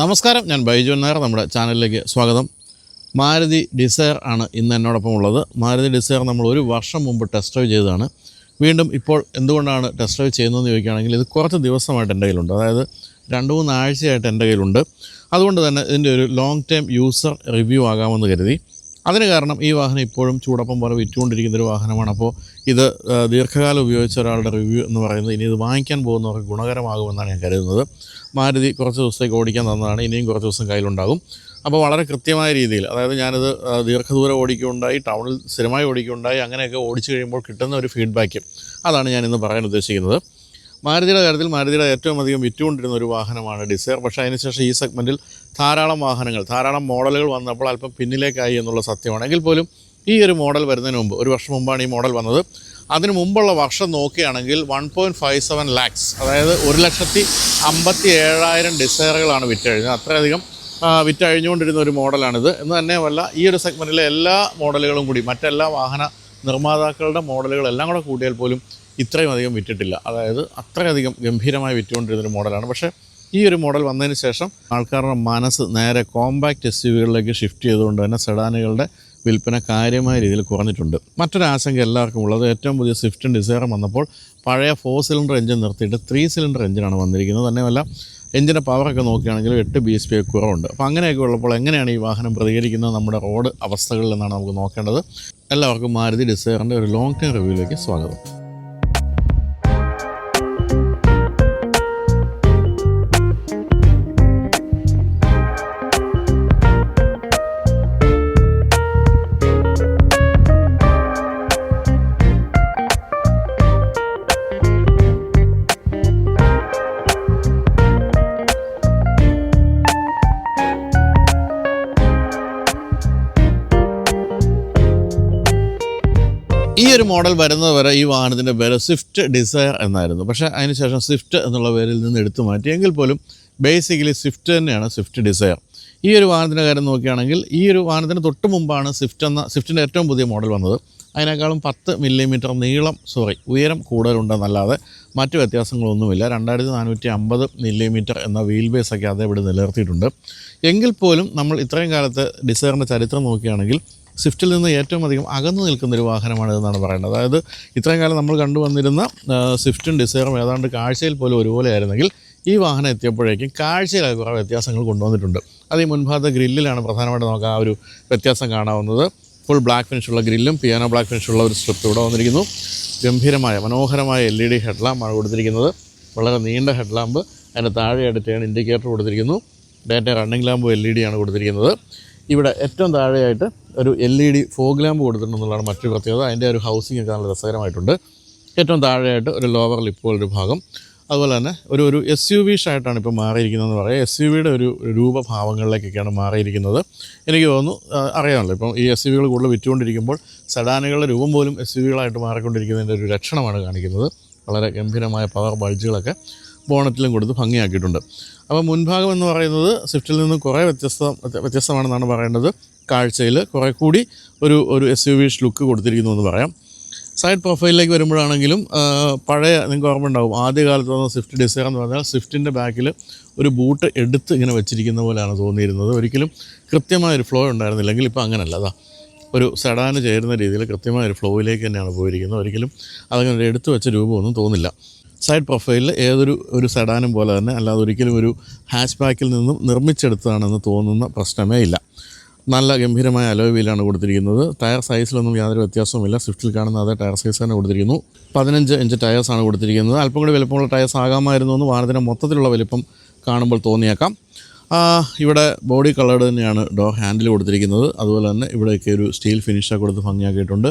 നമസ്കാരം ഞാൻ ബൈജു നായർ നമ്മുടെ ചാനലിലേക്ക് സ്വാഗതം. മാരുതി ഡിസയർ ആണ് ഇന്ന് എന്നോടൊപ്പം ഉള്ളത്. മാരുതി ഡിസയർ നമ്മൾ ഒരു വർഷം മുമ്പ് ടെസ്റ്റ് ഡ്രൈവ് ചെയ്തതാണ്. വീണ്ടും ഇപ്പോൾ എന്തുകൊണ്ടാണ് ടെസ്റ്റ് ഡ്രൈവ് ചെയ്യുന്നതെന്ന് ചോദിക്കുകയാണെങ്കിൽ ഇത് കുറച്ച് ദിവസമായിട്ട് എന്റെ കയ്യിലുണ്ട്. അതായത് രണ്ട് മൂന്ന് ആഴ്ചയായിട്ട് എന്റെ കയ്യിലുണ്ട്. അതുകൊണ്ട് തന്നെ ഇതിന്റെ ഒരു ലോങ് ടൈം യൂസർ റിവ്യൂ ആകാമെന്ന് കരുതി. അതിന് കാരണം ഈ വാഹനം ഇപ്പോഴും ചൂടപ്പം പോലെ വിറ്റുകൊണ്ടിരിക്കുന്ന ഒരു വാഹനമാണ്. അപ്പോൾ ഇത് ദീർഘകാലം ഉപയോഗിച്ച ഒരാളുടെ റിവ്യൂ എന്ന് പറയുന്നത് ഇനി ഇത് വാങ്ങിക്കാൻ പോകുന്നവർക്ക് ഗുണകരമാകുമെന്നാണ് ഞാൻ കരുതുന്നത്. മാരുതി കുറച്ച് ദിവസത്തേക്ക് ഓടിക്കാൻ തന്നതാണ് ഇനിയും കുറച്ച് ദിവസം കയ്യിലുണ്ടാകും. അപ്പോൾ വളരെ കൃത്യമായ രീതിയിൽ അതായത് ഞാനിത് ദീർഘദൂരം ഓടിക്കുകയുണ്ടായി ടൗണിൽ സ്ഥിരമായി ഓടിക്കുകയുണ്ടായി അങ്ങനെയൊക്കെ ഓടിച്ചു കഴിയുമ്പോൾ കിട്ടുന്ന ഒരു ഫീഡ്ബാക്ക്. അതാണ് ഞാൻ ഇന്ന് പറയാൻ ഉദ്ദേശിക്കുന്നത്. മാരുതിയുടെ കാര്യത്തിൽ മാരുതിയുടെ ഏറ്റവും അധികം വിറ്റുകൊണ്ടിരുന്ന ഒരു വാഹനമാണ് ഡിസയർ പക്ഷേ അതിനുശേഷം ഈ സെഗ്മെന്റിൽ ധാരാളം വാഹനങ്ങൾ ധാരാളം മോഡലുകൾ വന്നപ്പോൾ അല്പം പിന്നിലേക്കായി എന്നുള്ള സത്യമാണെങ്കിൽ പോലും ഈ ഒരു മോഡൽ വരുന്നതിന് മുമ്പ് ഒരു വർഷം മുമ്പാണ് ഈ മോഡൽ വന്നത്. അതിന് മുമ്പുള്ള വർഷം നോക്കുകയാണെങ്കിൽ one point five seven lakhs അതായത് ഒരു ലക്ഷത്തി അമ്പത്തി ഏഴായിരം ഡിസയറുകളാണ് വിറ്റഴിഞ്ഞത്. അത്രയധികം വിറ്റഴിഞ്ഞുകൊണ്ടിരുന്ന ഒരു മോഡലാണിത് എന്ന് തന്നെയുമല്ല ഈ ഒരു സെഗ്മെന്റിലെ എല്ലാ മോഡലുകളും കൂടി മറ്റെല്ലാ വാഹന നിർമ്മാതാക്കളുടെ മോഡലുകളെല്ലാം കൂടെ കൂട്ടിയാൽ പോലും ഇത്രയും അധികം വിറ്റിട്ടില്ല. അതായത് അത്രയധികം ഗംഭീരമായി വിറ്റുകൊണ്ടിരുന്നൊരു മോഡലാണ്. പക്ഷേ ഈ ഒരു മോഡൽ വന്നതിന് ശേഷം ആൾക്കാരുടെ മനസ്സ് നേരെ കോമ്പാക്റ്റ് എസ് യു ഷിഫ്റ്റ് ചെയ്തുകൊണ്ട് തന്നെ സെഡാനുകളുടെ വിൽപ്പന കാര്യമായ രീതിയിൽ കുറഞ്ഞിട്ടുണ്ട്. മറ്റൊരു ആശങ്ക എല്ലാവർക്കും ഉള്ളത് ഏറ്റവും പുതിയ സ്വിഫ്റ്റും ഡിസൈറും വന്നപ്പോൾ പഴയ ഫോർ സിലിണ്ടർ എഞ്ചിൻ നിർത്തിയിട്ട് ത്രീ സിലിണ്ടർ എഞ്ചിനാണ് വന്നിരിക്കുന്നത്. തന്നെയല്ല എഞ്ചിന്റെ പവറൊക്കെ നോക്കുകയാണെങ്കിൽ എട്ട് ബി എസ് പി കുറവുണ്ട്. അപ്പോൾ അങ്ങനെയൊക്കെ ഉള്ളപ്പോൾ എങ്ങനെയാണ് ഈ വാഹനം പ്രതികരിക്കുന്നത്? നമ്മുടെ റോഡ് അവസ്ഥകളിൽ നിന്നാണ് നമുക്ക് നോക്കേണ്ടത്. എല്ലാവർക്കും മാരുതി ഡിസൈറിന്റെ ഒരു ലോങ് ടൈം റിവ്യൂയിലേക്ക് സ്വാഗതം. ഒരു മോഡൽ വരുന്നത് വരെ ഈ വാഹനത്തിന്റെ പേര് സ്വിഫ്റ്റ് ഡിസയർ എന്നായിരുന്നു. പക്ഷേ അതിനുശേഷം സ്വിഫ്റ്റ് എന്നുള്ള പേരിൽ നിന്ന് എടുത്തു മാറ്റി. എങ്കിൽ പോലും ബേസിക്കലി സ്വിഫ്റ്റ് തന്നെയാണ് സ്വിഫ്റ്റ് ഡിസയർ ഈ ഒരു വാഹനത്തിന്റെ കാര്യം നോക്കുകയാണെങ്കിൽ ഈ ഒരു വാഹനത്തിന് തൊട്ട് മുമ്പാണ് സ്വിഫ്റ്റ് എന്ന സ്വിഫ്റ്റിന്റെ ഏറ്റവും പുതിയ മോഡൽ വന്നത്. അതിനേക്കാളും പത്ത് മില്ലിമീറ്റർ നീളം സോറി ഉയരം കൂടുതലുണ്ടെന്നല്ലാതെ മറ്റു വ്യത്യാസങ്ങളൊന്നുമില്ല. രണ്ടായിരത്തി നാനൂറ്റി അമ്പത് മില്ലിമീറ്റർ എന്ന വീൽ ബേസൊക്കെ അതേപടി നിലനിർത്തിയിട്ടുണ്ട്. എങ്കിൽ പോലും നമ്മൾ ഇത്രയും കാലത്ത് ഡിസയറിന്റെ ചരിത്രം നോക്കുകയാണെങ്കിൽ സ്വിഫ്റ്റിൽ നിന്ന് ഏറ്റവും അധികം അകന്നു നിൽക്കുന്ന ഒരു വാഹനമാണ് ഇതെന്നാണ് പറയുന്നത്. അതായത് ഇത്രയും കാലം നമ്മൾ കണ്ടുവന്നിരുന്ന സ്വിഫ്റ്റും ഡിസൈറും ഏതാണ്ട് കാഴ്ചയിൽ പോലും ഒരുപോലെ ആയിരുന്നെങ്കിൽ ഈ വാഹനം എത്തിയപ്പോഴേക്കും കാഴ്ചയിൽ കുറേ വ്യത്യാസങ്ങൾ കൊണ്ടുവന്നിട്ടുണ്ട്. അത് ഈ മുൻഭാഗത്തെ ഗ്രില്ലിലാണ് പ്രധാനമായിട്ട് നമുക്ക് ആ ഒരു വ്യത്യാസം കാണാവുന്നത്. ഫുൾ ബ്ലാക്ക് ഫിനിഷുള്ള ഗ്രില്ലും പിയാനോ ബ്ലാക്ക് ഫിനിഷുള്ള ഒരു സ്ട്രിപ്പ് ഇവിടെ വന്നിരിക്കുന്നു. ഗംഭീരമായ മനോഹരമായ എൽ ഇ ഡി ഹെഡ്ലാമ്പാണ് കൊടുത്തിരിക്കുന്നത്. വളരെ നീണ്ട ഹെഡ്ലാമ്പ്. അതിന്റെ താഴെയായിട്ട് ടേൺ ഇൻഡിക്കേറ്റർ കൊടുത്തിരിക്കുന്നു. Daytime running lamp L E D ആണ് കൊടുത്തിരിക്കുന്നത്. ഇവിടെ ഏറ്റവും താഴെയായിട്ട് ഒരു L E D fog lamp കൊടുത്തിട്ടുണ്ടെന്നുള്ളതാണ് മറ്റൊരു പ്രത്യേകത. അതിന്റെ ഒരു ഹൗസിംഗ് ഒക്കെ നല്ല രസകരമായിട്ടുണ്ട്. ഏറ്റവും താഴെയായിട്ട് ഒരു ലോവർ ലിപ്പ് ഒരു ഭാഗം. അതുപോലെ തന്നെ ഒരു ഒരു എസ് യു വി ഷായിട്ടാണ് ഇപ്പോൾ മാറിയിരിക്കുന്നതെന്ന് പറയാം. എസ് യു വിയുടെ ഒരു രൂപഭാവങ്ങളിലേക്കൊക്കെയാണ് മാറിയിരിക്കുന്നത്. എനിക്ക് തോന്നുന്നു അറിയാമല്ലോ ഇപ്പം ഈ എസ് യു വികൾ കൂടുതൽ വിറ്റുകൊണ്ടിരിക്കുമ്പോൾ സെഡാനുകളുടെ രൂപം പോലും എസ് യു വികളായിട്ട് മാറിക്കൊണ്ടിരിക്കുന്നതിന്റെ ഒരു ലക്ഷണമാണ് കാണിക്കുന്നത്. വളരെ ഗംഭീരമായ പവർ ബൾജുകളൊക്കെ ബോണറ്റിലും കൊടുത്ത് ഭംഗിയാക്കിയിട്ടുണ്ട്. അപ്പോൾ മുൻഭാഗം എന്ന് പറയുന്നത് സ്വിഫ്റ്റിൽ നിന്ന് കുറേ വ്യത്യസ്ത വ്യത്യസ്തമാണെന്നാണ് പറയേണ്ടത്. കാഴ്ചയിൽ കുറേ കൂടി ഒരു ഒരു എസ് യു വി ലുക്ക് കൊടുത്തിരിക്കുന്നു എന്ന് പറയാം. സൈഡ് പ്രൊഫൈലിലേക്ക് വരുമ്പോഴാണെങ്കിലും പഴയ നിങ്ങൾക്ക് ഓർമ്മ ഉണ്ടാവും. ആദ്യകാലത്ത് വന്ന സ്വിഫ്റ്റ് ഡിസൈർ എന്ന് പറഞ്ഞാൽ സ്വിഫ്റ്റിന്റെ ബാക്കിൽ ഒരു ബൂട്ട് എടുത്ത് ഇങ്ങനെ വെച്ചിരിക്കുന്ന പോലെയാണ് തോന്നിയിരുന്നത്. ഒരിക്കലും കൃത്യമായ ഒരു ഫ്ലോ ഉണ്ടായിരുന്നില്ലെങ്കിൽ ഇപ്പോൾ അങ്ങനല്ല. അതാ ഒരു സെഡാന് ചേരുന്ന രീതിയിൽ കൃത്യമായ ഒരു ഫ്ലോയിലേക്ക് തന്നെയാണ് പോയിരിക്കുന്നത്. ഒരിക്കലും അതങ്ങനെ എടുത്തു വെച്ച രൂപമൊന്നും തോന്നില്ല. സൈഡ് പ്രൊഫൈലിൽ ഏതൊരു ഒരു സെഡാനും പോലെ തന്നെ അല്ലാതെ ഒരിക്കലും ഒരു ഹാച്ച് ബാക്കിൽ നിന്നും നിർമ്മിച്ചെടുത്തതാണെന്ന് തോന്നുന്ന പ്രശ്നമേ ഇല്ല. നല്ല ഗംഭീരമായ അലോയ് വീലാണ് കൊടുത്തിരിക്കുന്നത്. ടയർ സൈസിലൊന്നും യാതൊരു വ്യത്യാസവുമില്ല. സ്വിഫ്റ്റിൽ കാണുന്ന അതേ ടയർ സൈസ് തന്നെ കൊടുത്തിരിക്കുന്നു. പതിനഞ്ച് ഇഞ്ച് ടയേഴ്സാണ് കൊടുത്തിരിക്കുന്നത്. അല്പം കൂടി വലുപ്പമുള്ള ടയേഴ്സ് ആകാമായിരുന്നു എന്ന് വാഹനത്തിന്റെ മൊത്തത്തിലുള്ള വലിപ്പം കാണുമ്പോൾ തോന്നിയേക്കാം. ഇവിടെ ബോഡി കളേർഡ് തന്നെയാണ് ഡോ ഹാൻഡിൽ കൊടുത്തിരിക്കുന്നത്. അതുപോലെ തന്നെ ഇവിടെയൊക്കെ ഒരു സ്റ്റീൽ ഫിനിഷ് കൊടുത്ത് ഭംഗിയാക്കിയിട്ടുണ്ട്.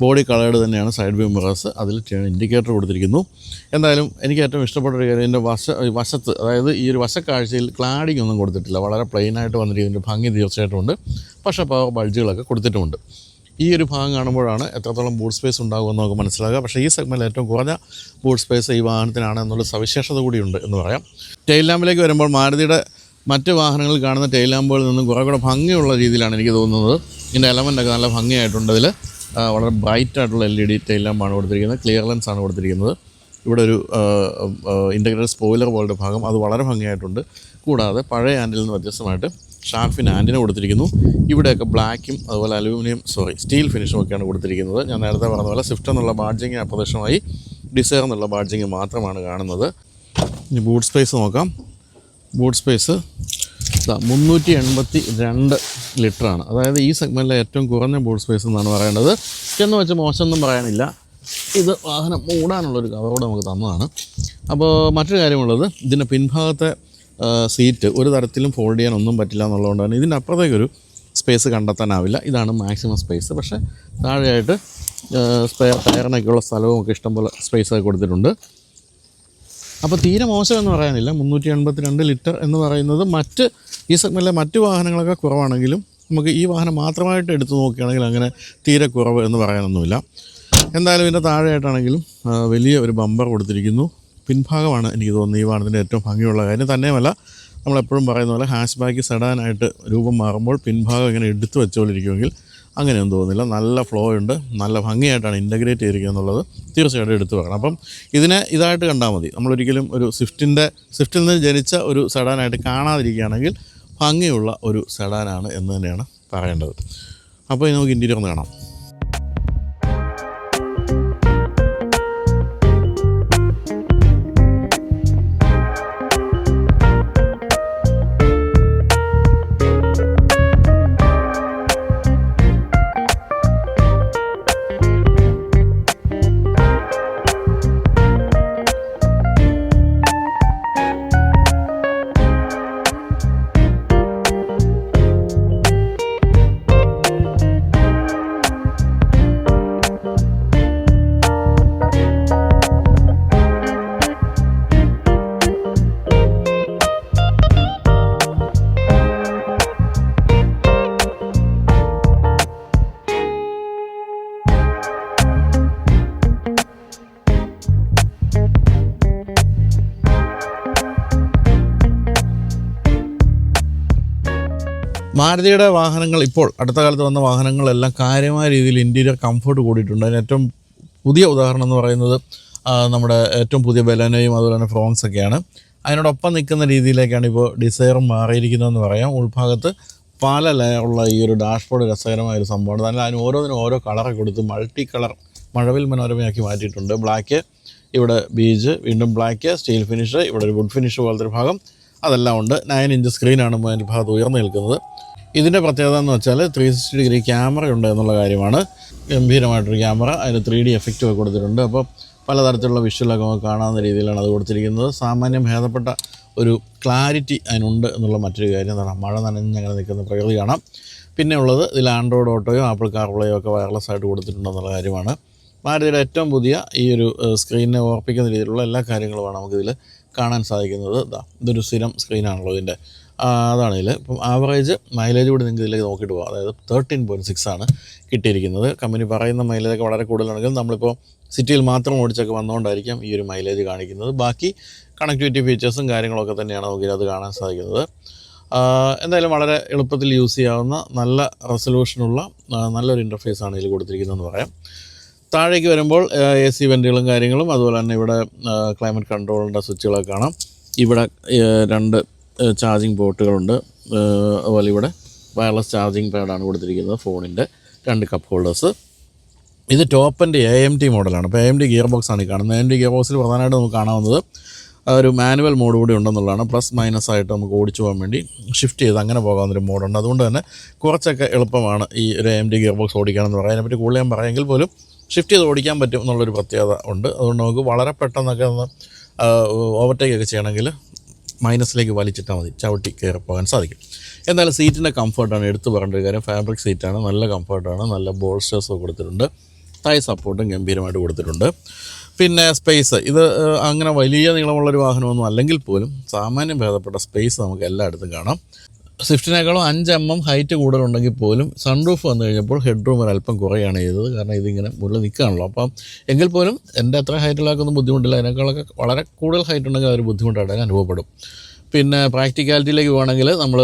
ബോഡി കളേർഡ് തന്നെയാണ് സൈഡ് വ്യൂ മിറേഴ്സ്. അതിൽ ഇൻഡിക്കേറ്റർ കൊടുത്തിരിക്കുന്നു. എന്തായാലും എനിക്ക് ഏറ്റവും ഇഷ്ടപ്പെട്ട ഒരു കാര്യം ഇതിന്റെ വശ വശത്ത് അതായത് ഈ ഒരു വശക്കാഴ്ചയിൽ ക്ലാഡിംഗ് ഒന്നും കൊടുത്തിട്ടില്ല. വളരെ പ്ലെയിനായിട്ട് വന്നിരിക്കുന്നതിന്റെ ഭംഗി തീർച്ചയായിട്ടും ഉണ്ട്. പക്ഷേ പവർ ബൾജുകളൊക്കെ കൊടുത്തിട്ടുമുണ്ട് ഈ ഒരു ഭാഗം കാണുമ്പോഴാണ് എത്രത്തോളം ബൂട്ട് സ്പേസ് ഉണ്ടാകുമെന്ന് നമുക്ക് മനസ്സിലാകുക. പക്ഷേ ഈ സെഗ്മെന്റിൽ ഏറ്റവും കുറഞ്ഞ ബൂട്ട് സ്പേസ് ഈ വാഹനത്തിനാണ് എന്നുള്ള സവിശേഷത കൂടിയുണ്ട് എന്ന് പറയാം. ടെയിൽ ലാമ്പിലേക്ക് വരുമ്പോൾ മാരുതിയുടെ മറ്റ് വാഹനങ്ങളിൽ കാണുന്ന ടെയിൽ ലാമ്പുകളിൽ നിന്നും കുറേ കൂടെ ഭംഗിയുള്ള രീതിയിലാണ് എനിക്ക് തോന്നുന്നത്. ഇതിന്റെ എലമെന്റൊക്കെ നല്ല ഭംഗിയായിട്ടുണ്ട് അതിൽ. വളരെ ബ്രൈറ്റ് ആയിട്ടുള്ള എൽ ഇ ഡി ടൈലാണ് കൊടുത്തിരിക്കുന്നത്. ക്ലിയർ ലെൻസ് ആണ് കൊടുത്തിരിക്കുന്നത്. ഇവിടെ ഒരു ഇന്റഗ്രേറ്റഡ് സ്പോയിലർ പോലത്തെ ഭാഗം. അത് വളരെ ഭംഗിയായിട്ടുണ്ട്. കൂടാതെ പഴയ ആൻഡിൽ നിന്ന് വ്യത്യസ്തമായിട്ട് ഷാർഫിൻ ആൻഡിന് കൊടുത്തിരിക്കുന്നു. ഇവിടെയൊക്കെ ബ്ലാക്കും അതുപോലെ അലൂമിനിയം സോറി സ്റ്റീൽ ഫിനിഷും ഒക്കെയാണ് കൊടുത്തിരിക്കുന്നത്. ഞാൻ നേരത്തെ പറഞ്ഞ പോലെ സ്വിഫ്റ്റ് എന്നുള്ള ബാഡ്ജിങ് അപ്രദക്ഷമായി ഡിസയർ എന്നുള്ള ബാഡ്ജിങ് മാത്രമാണ് കാണുന്നത്. ഇനി ബൂട്ട് സ്പേസ് നോക്കാം. ബൂട്ട് സ്പേസ് മുന്നൂറ്റി എൺപത്തി രണ്ട് ലിറ്ററാണ്. അതായത് ഈ സെഗ്മെന്റിലെ ഏറ്റവും കുറഞ്ഞ ബൂട്ട് സ്പേസ് എന്നാണ് പറയേണ്ടത്. എന്ന് വെച്ച് മോശമൊന്നും പറയാനില്ല. ഇത് വാഹനം മൂടാനുള്ളൊരു കവറോട് നമുക്ക് തന്നതാണ്. അപ്പോൾ മറ്റൊരു കാര്യമുള്ളത് ഇതിന്റെ പിൻഭാഗത്തെ സീറ്റ് ഒരു തരത്തിലും ഫോൾഡ് ചെയ്യാൻ ഒന്നും പറ്റില്ല എന്നുള്ളതുകൊണ്ട് തന്നെ ഇതിന്റെ അപ്പുറത്തേക്കൊരു സ്പേസ് കണ്ടെത്താനാവില്ല. ഇതാണ് മാക്സിമം സ്പേസ് പക്ഷേ താഴെയായിട്ട് സ്പെയർ ടയറിനൊക്കെയുള്ള സ്ഥലവും ഒക്കെ ഇഷ്ടംപോലെ സ്പേസ് ആയി കൊടുത്തിട്ടുണ്ട്. അപ്പോൾ തീരെ മോശമെന്ന് പറയാനില്ല. മുന്നൂറ്റി എൺപത്തി രണ്ട് ലിറ്റർ എന്ന് പറയുന്നത് മറ്റ് ഈ സെഗ്മെന്റിലെ മറ്റ് വാഹനങ്ങളൊക്കെ കുറവാണെങ്കിലും നമുക്ക് ഈ വാഹനം മാത്രമായിട്ട് എടുത്തു നോക്കുകയാണെങ്കിൽ അങ്ങനെ തീരെ കുറവ് എന്ന് പറയാനൊന്നുമില്ല. എന്തായാലും ഇതിന്റെ താഴെയായിട്ടാണെങ്കിലും വലിയ ഒരു ബമ്പർ കൊടുത്തിരിക്കുന്നു. പിൻഭാഗമാണ് എനിക്ക് തോന്നുന്നത് ഈ വാഹനത്തിന്റെ ഏറ്റവും ഭംഗിയുള്ള കാര്യം. തന്നെയുമല്ല നമ്മളെപ്പോഴും പറയുന്ന പോലെ ഹാഷ് ബാക്ക് സെഡാനായിട്ട് രൂപം മാറുമ്പോൾ പിൻഭാഗം ഇങ്ങനെ എടുത്തു വെച്ചുകൊണ്ടിരിക്കുമെങ്കിൽ അങ്ങനെയൊന്നും തോന്നുന്നില്ല. നല്ല ഫ്ലോ ഉണ്ട്. നല്ല ഭംഗിയായിട്ടാണ് ഇന്റഗ്രേറ്റ് ചെയ്തിരിക്കുക എന്നുള്ളത് തീർച്ചയായിട്ടും എടുത്തു വെക്കണം അപ്പം ഇതിനെ ഇതായിട്ട് കണ്ടാൽ മതി. നമ്മളൊരിക്കലും ഒരു സ്വിഫ്റ്റിന്റെ സ്വിഫ്റ്റിൽ നിന്ന് ജനിച്ച ഒരു സെഡാനായിട്ട് കാണാതിരിക്കുകയാണെങ്കിൽ ഭംഗിയുള്ള ഒരു സെഡാനാണ് എന്ന് തന്നെയാണ് പറയേണ്ടത്. അപ്പോൾ നമുക്ക് ഇന്റീരിയർ ഒന്ന് കാണാം. മാരുതിയുടെ വാഹനങ്ങൾ ഇപ്പോൾ അടുത്ത കാലത്ത് വന്ന വാഹനങ്ങളെല്ലാം കാര്യമായ രീതിയിൽ ഇന്റീരിയർ കംഫർട്ട് കൂടിയിട്ടുണ്ട്. അതിന് ഏറ്റവും പുതിയ ഉദാഹരണം എന്ന് പറയുന്നത് നമ്മുടെ ഏറ്റവും പുതിയ ബെലനയും അതുപോലെ തന്നെ ഫ്രോങ്സ് ഒക്കെയാണ്. അതിനോടൊപ്പം നിൽക്കുന്ന രീതിയിലേക്കാണ് ഇപ്പോൾ ഡിസൈറും മാറിയിരിക്കുന്നതെന്ന് പറയാം. ഉൾഭാഗത്ത് പല ലെയറുള്ള ഈ ഒരു ഡാഷ്ബോർഡ് രസകരമായ ഒരു സംഭവമാണ്. തന്നെ അതിന് ഓരോന്നിനും ഓരോ കളറൊക്കെ കൊടുത്ത് മൾട്ടി കളർ മഴവിൽ മനോരമയാക്കി മാറ്റിയിട്ടുണ്ട്. ബ്ലാക്ക് ഇവിടെ ബീജ് വീണ്ടും ബ്ലാക്ക് സ്റ്റീൽ ഫിനിഷ് ഇവിടെ ഒരു വുഡ് ഫിനിഷ് പോലത്തെ ഒരു ഭാഗം. അതെല്ലാം ഉണ്ട്. നയൻ ഇഞ്ച് സ്ക്രീനാണ് മൊബൈൽ ഭാഗത്ത് ഉയർന്നു നിൽക്കുന്നത്. ഇതിന്റെ പ്രത്യേകത എന്ന് വെച്ചാൽ ത്രീ സിക്സ്റ്റി ഡിഗ്രി ക്യാമറ ഉണ്ട് എന്നുള്ള കാര്യമാണ്. ഗംഭീരമായിട്ടൊരു ക്യാമറ അതിന് ത്രീ ഡി എഫക്റ്റ് ഒക്കെ കൊടുത്തിട്ടുണ്ട്. അപ്പോൾ പലതരത്തിലുള്ള വിഷ്വലൊക്കെ നമുക്ക് കാണാവുന്ന രീതിയിലാണ് അത് കൊടുത്തിരിക്കുന്നത്. സാമാന്യം ഭേദപ്പെട്ട ഒരു ക്ലാരിറ്റി അതിനുണ്ട് എന്നുള്ള മറ്റൊരു കാര്യം. എന്താണ് മഴ നനഞ്ഞങ്ങനെ നിൽക്കുന്ന പ്രകൃതി കാണാം പിന്നെ ഉള്ളത് ഇതിൽ ആൻഡ്രോയിഡ് ഓട്ടോയോ ആപ്പിൾ കാർപ്ലേയോ ഒക്കെ വയർലെസ് ആയിട്ട് കൊടുത്തിട്ടുണ്ടെന്നുള്ള കാര്യമാണ്. മാരുതിയുടെ ഏറ്റവും പുതിയ ഈ ഒരു സ്ക്രീനിനെ ഓർപ്പിക്കുന്ന രീതിയിലുള്ള എല്ലാ കാര്യങ്ങളുമാണ് നമുക്കിതിൽ കാണാൻ സാധിക്കുന്നത്. ഇതാ ഇതൊരു സ്ഥിരം സ്ക്രീനാണല്ലോ ഇതിന്റെ അതാണെങ്കിൽ ഇപ്പം ആവറേജ് മൈലേജ് കൂടി നിങ്ങൾക്ക് ഇതിലേക്ക് നോക്കിയിട്ട് പോകാം. അതായത് തേർട്ടീൻ പോയിന്റ് സിക്സ് ആണ് കിട്ടിയിരിക്കുന്നത്. കമ്പനി പറയുന്ന മൈലേജൊക്കെ വളരെ കൂടുതലാണെങ്കിലും നമ്മളിപ്പോൾ സിറ്റിയിൽ മാത്രം ഓടിച്ചൊക്കെ വന്നുകൊണ്ടായിരിക്കാം ഈ ഒരു മൈലേജ് കാണിക്കുന്നത്. ബാക്കി കണക്ടിവിറ്റി ഫീച്ചേഴ്സും കാര്യങ്ങളൊക്കെ തന്നെയാണ് നമുക്ക് ഇതിനകത്ത് കാണാൻ സാധിക്കുന്നത്. എന്തായാലും വളരെ എളുപ്പത്തിൽ യൂസ് ചെയ്യാവുന്ന നല്ല റെസൊല്യൂഷനുള്ള നല്ലൊരു നല്ലൊരു ഇന്റർഫേസാണ് ഇതിൽ കൊടുത്തിരിക്കുന്നതെന്ന് പറയാം. താഴേക്ക് വരുമ്പോൾ എ സി വെന്റുകളും കാര്യങ്ങളും അതുപോലെ തന്നെ ഇവിടെ ക്ലൈമറ്റ് കൺട്രോളിന്റെ സ്വിച്ചുകളൊക്കെ കാണാം. ഇവിടെ രണ്ട് ചാർജിങ് പോർട്ടുകളുണ്ട് അതുപോലെ ഇവിടെ വയർലെസ് ചാർജിങ് പാഡാണ് കൊടുത്തിരിക്കുന്നത് ഫോണിന്റെ രണ്ട് കപ്പ് ഹോൾഡേഴ്സ് ഇത് ടോപ്പിന്റെ എ എം ടി മോഡലാണ്. അപ്പോൾ A M T gear box ആണ് ഈ കാണുന്നത്. എ എം ടി ഗിയർ ബോക്സിൽ പ്രധാനമായിട്ട് നമുക്ക് കാണാവുന്നത് ഒരു മാനുവൽ മോഡ് കൂടി ഉണ്ടെന്നുള്ളതാണ്. പ്ലസ് മൈനസ് ആയിട്ട് നമുക്ക് ഓടിച്ചു പോകാൻ വേണ്ടി ഷിഫ്റ്റ് ചെയ്ത് അങ്ങനെ പോകാവുന്നൊരു മോഡുണ്ട് അതുകൊണ്ട് തന്നെ കുറച്ചൊക്കെ എളുപ്പമാണ് ഈ ഒരു എം ടി ഗിയർ ബോക്സ് ഓടിക്കാനെന്ന് പറയാം അതിനെപ്പറ്റി കൂടുതൽ ഞാൻ പറയുമെങ്കിൽ പോലും ഷിഫ്റ്റ് ചെയ്ത് ഓടിക്കാൻ പറ്റും എന്നുള്ളൊരു പ്രത്യേകത ഉണ്ട്. അതുകൊണ്ട് നമുക്ക് വളരെ പെട്ടെന്നൊക്കെ ഒന്ന് ഓവർടേക്ക് ഒക്കെ ചെയ്യണമെങ്കിൽ മൈനസിലേക്ക് വലിച്ചിട്ടാൽ മതി. ചവിട്ടി കയറി പോകാൻ സാധിക്കും. എന്നാലും സീറ്റിന്റെ കംഫർട്ടാണ് എടുത്തു പറയേണ്ട ഒരു കാര്യം ഫാബ്രിക് സീറ്റാണ് നല്ല കംഫർട്ടാണ് നല്ല ബോൾസ്റ്റേഴ്സ് കൊടുത്തിട്ടുണ്ട്. തായ് സപ്പോർട്ടും ഗംഭീരമായിട്ട് കൊടുത്തിട്ടുണ്ട്. പിന്നെ സ്പേസ് ഇത് അങ്ങനെ വലിയ നീളമുള്ളൊരു വാഹനമൊന്നും അല്ലെങ്കിൽ പോലും സാമാന്യം ഭേദപ്പെട്ട സ്പേസ് നമുക്ക് എല്ലായിടത്തും കാണാം. സ്വിഫ്റ്റിനേക്കാളും അഞ്ച് എം എം ഹൈറ്റ് കൂടുതലുണ്ടെങ്കിൽ പോലും സൺറൂഫ് വന്നു കഴിഞ്ഞപ്പോൾ ഹെഡ് റൂം അല്പം കുറയാണ് ചെയ്തത്. കാരണം ഇതിങ്ങനെ മുകളിൽ നിൽക്കുകയാണല്ലോ അപ്പം എങ്കിൽ പോലും എന്റെ അത്ര ഹൈറ്റിലാക്കൊന്നും ബുദ്ധിമുട്ടില്ല. അതിനേക്കാളൊക്കെ വളരെ കൂടുതൽ ഹൈറ്റ് ഉണ്ടെങ്കിൽ അതൊരു ബുദ്ധിമുട്ടായിട്ട് അനുഭവപ്പെടും. പിന്നെ പ്രാക്ടിക്കാലിറ്റിയിലേക്ക് പോകുകയാണെങ്കിൽ നമ്മൾ